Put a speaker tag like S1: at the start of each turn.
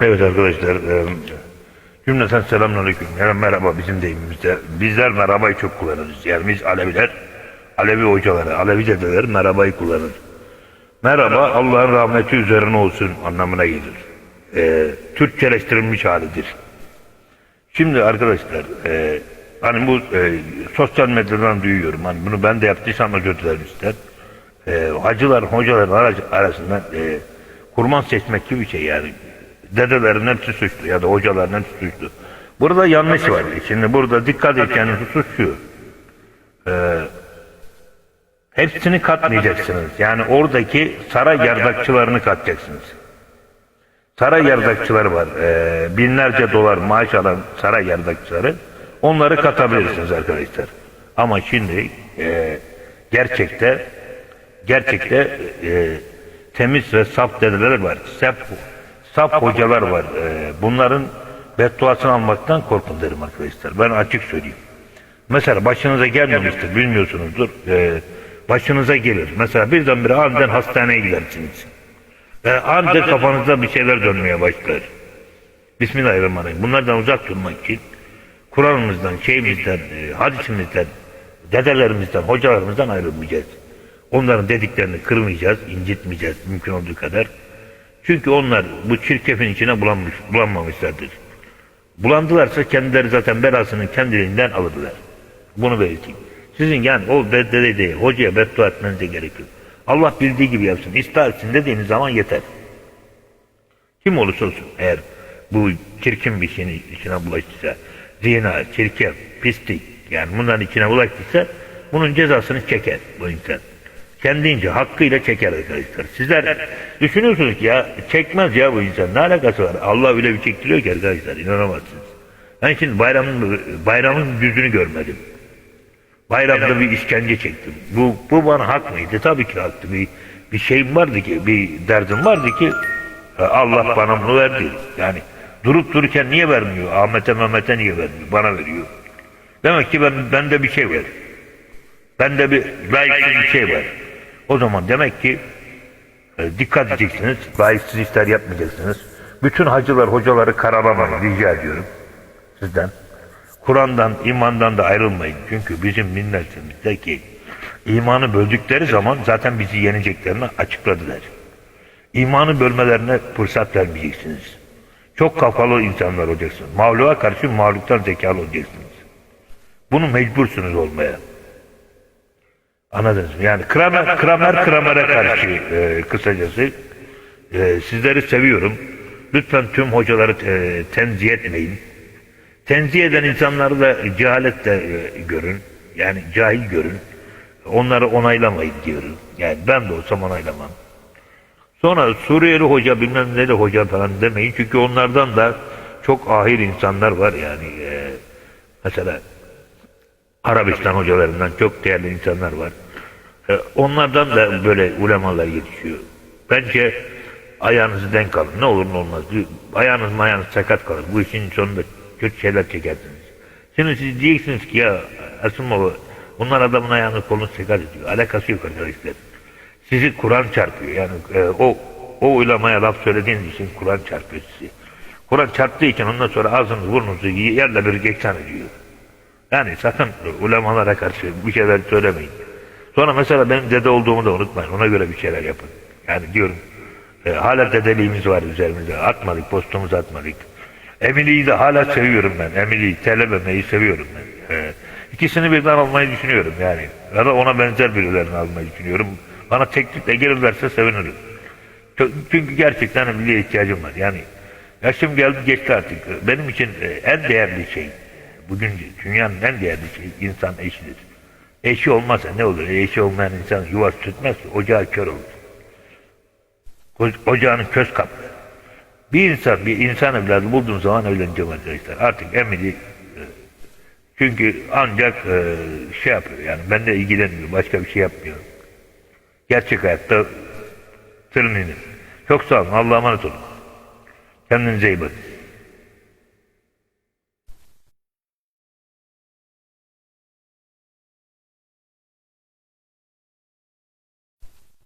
S1: Evet arkadaşlar, e, cümleten selamünaleyküm. Yani merhaba bizim deyimimizde. Bizler merabayı çok kullanırız. Yani biz Aleviler, Alevi hocaları, Alevi dedeler merabayı kullanır. Merhaba Allah'ın rahmeti üzerine olsun anlamına gelir. E, Türkçeleştirilmiş halidir. Şimdi arkadaşlar, e, hani bu e, sosyal medyadan duyuyorum. Hani bunu ben de yaptıysam özür dilerim ister. E, hacılar, hocaların arası- arasından e, kurban seçmek gibi bir şey yani. Dedelerin hepsi suçlu ya da hocaların hepsi suçlu. Burada yanlış var. Şimdi burada dikkat edeceğiniz husus şu. E, hepsini katmayacaksınız. Yani oradaki saray yardakçılarını katacaksınız. Saray yardakçıları var. Ee, binlerce dolar maaş alan saray yardakçıları. Onları katabilirsiniz arkadaşlar. Ama şimdi e, gerçekte gerçekte e, temiz ve saf dedeler var. Saf, saf hocalar var. E, bunların bedduasını almaktan korkun derim arkadaşlar. Ben açık söyleyeyim. Mesela başınıza gelmemiştir bilmiyorsunuzdur. E, başınıza gelir. Mesela birdenbire aniden hastaneye gidersiniz. Ve ancak kafanızda bir şeyler dönmeye başlar. Bismillahirrahmanirrahim. Bunlardan uzak durmak için Kur'an'ımızdan, şeyimizden, e, hadisimizden, dedelerimizden, hocalarımızdan ayrılmayacağız. Onların dediklerini kırmayacağız, incitmeyeceğiz mümkün olduğu kadar. Çünkü onlar bu çirkefin içine bulanmış, bulanmamışlardır. Bulandılarsa kendileri zaten belasını kendiliğinden alırlar. Bunu belirteyim. Sizin yani o dedede değil, hocaya beddua etmenize gerek yok. Allah bildiği gibi yapsın. İstersin dediğiniz zaman yeter. Kim olursa olsun eğer bu çirkin bir şeyin içine bulaştıysa, zina, çirkin, pislik yani bunların içine bulaştıysa bunun cezasını çeker bu insan. Kendince hakkıyla çeker arkadaşlar. Sizler düşünüyorsunuz ki ya çekmez ya bu insan ne alakası var? Allah bile bir çektiriyor ki arkadaşlar inanamazsınız. Ben şimdi bayramın, bayramın yüzünü görmedim. Bayramda bir işkence çektim. Bu, bu bana hak mıydı? Tabii ki haktı. Bir, bir şeyim vardı ki, bir derdim vardı ki Allah bana bunu verdi. Yani durup dururken niye vermiyor? Ahmet'e Mehmet'e niye vermiyor? Bana veriyor. Demek ki ben, bende bir şey var. Bende bir layıksız bir şey var. O zaman demek ki e, dikkat edeceksiniz. Layıksız işler yapmayacaksınız. Bütün hacılar, hocaları karalamayın rica ediyorum sizden. Kur'an'dan, imandan da ayrılmayın. Çünkü bizim milletimizdeki imanı böldükleri zaman zaten bizi yeneceklerini açıkladılar. İmanı bölmelerine fırsat vermeyeceksiniz. Çok kafalı insanlar olacaksınız. Mağluğa karşı mağluktan zekalı olacaksınız. Bunu mecbursunuz olmaya. Anladınız mı? Yani Kramer, Kramer Kramer'e karşı e, kısacası e, sizleri seviyorum. Lütfen tüm hocaları e, tenzih etmeyin. Tenzih eden insanları da cehaletle e, görün. Yani cahil görün. Onları onaylamayın diyorum. Yani ben de olsam onaylamam. Sonra Suriyeli hoca bilmem neli hoca falan demeyin. Çünkü onlardan da çok ahir insanlar var yani. e, mesela Arabistan hocalarından çok değerli insanlar var. E, onlardan da böyle ulemalar yetişiyor. Bence ayağınızı denk alın. Ne olur ne olmaz. Ayağınız mayağınız sakat kalır. Bu işin sonunda kötü şeyler çekersiniz. Şimdi siz diyeceksiniz ki ya Asım baba bunlar adamın ayağını kolunu sakat ediyor. Alakası yok arkadaşlar. Sizi Kur'an çarpıyor. Yani e, o o uylamaya laf söylediğiniz için Kur'an çarpıyor sizi. Kur'an çarptığı için ondan sonra ağzınız burnunuzu yerle bir geçen ediyor. Yani sakın ulemalara karşı bir şeyler söylemeyin. Sonra mesela benim dede olduğumu da unutmayın. Ona göre bir şeyler yapın. Yani diyorum e, hala dedeliğimiz var üzerimizde. Atmadık, postumuzu atmadık. Emily'yi de hala seviyorum ben. Emily'yi, telebemeyi seviyorum ben. E, ikisini birden almayı düşünüyorum yani. Ya da ona benzer birilerini almayı düşünüyorum. Bana teklifle gelirlerse sevinirim. Çünkü gerçekten Emily'ye ihtiyacım var. Yani yaşım geldi geçti artık. Benim için e, en değerli şey, bugün dünyanın en değerli şey insan eşidir. Eşi olmazsa ne olur? Eşi olmayan insan yuvası tutmaz ki, ocağı kör olur. Ocağını köz kaplar. Bir insan, bir insan evladı bulduğum zaman evleneceğim arkadaşlar. Artık Emily e, çünkü ancak e, şey yapıyor yani benimle ilgilenmiyor, başka bir şey yapmıyor. Gerçek hayatta tırnını. Çok sağ olun, Allah'a emanet olun. Kendinize iyi bakın.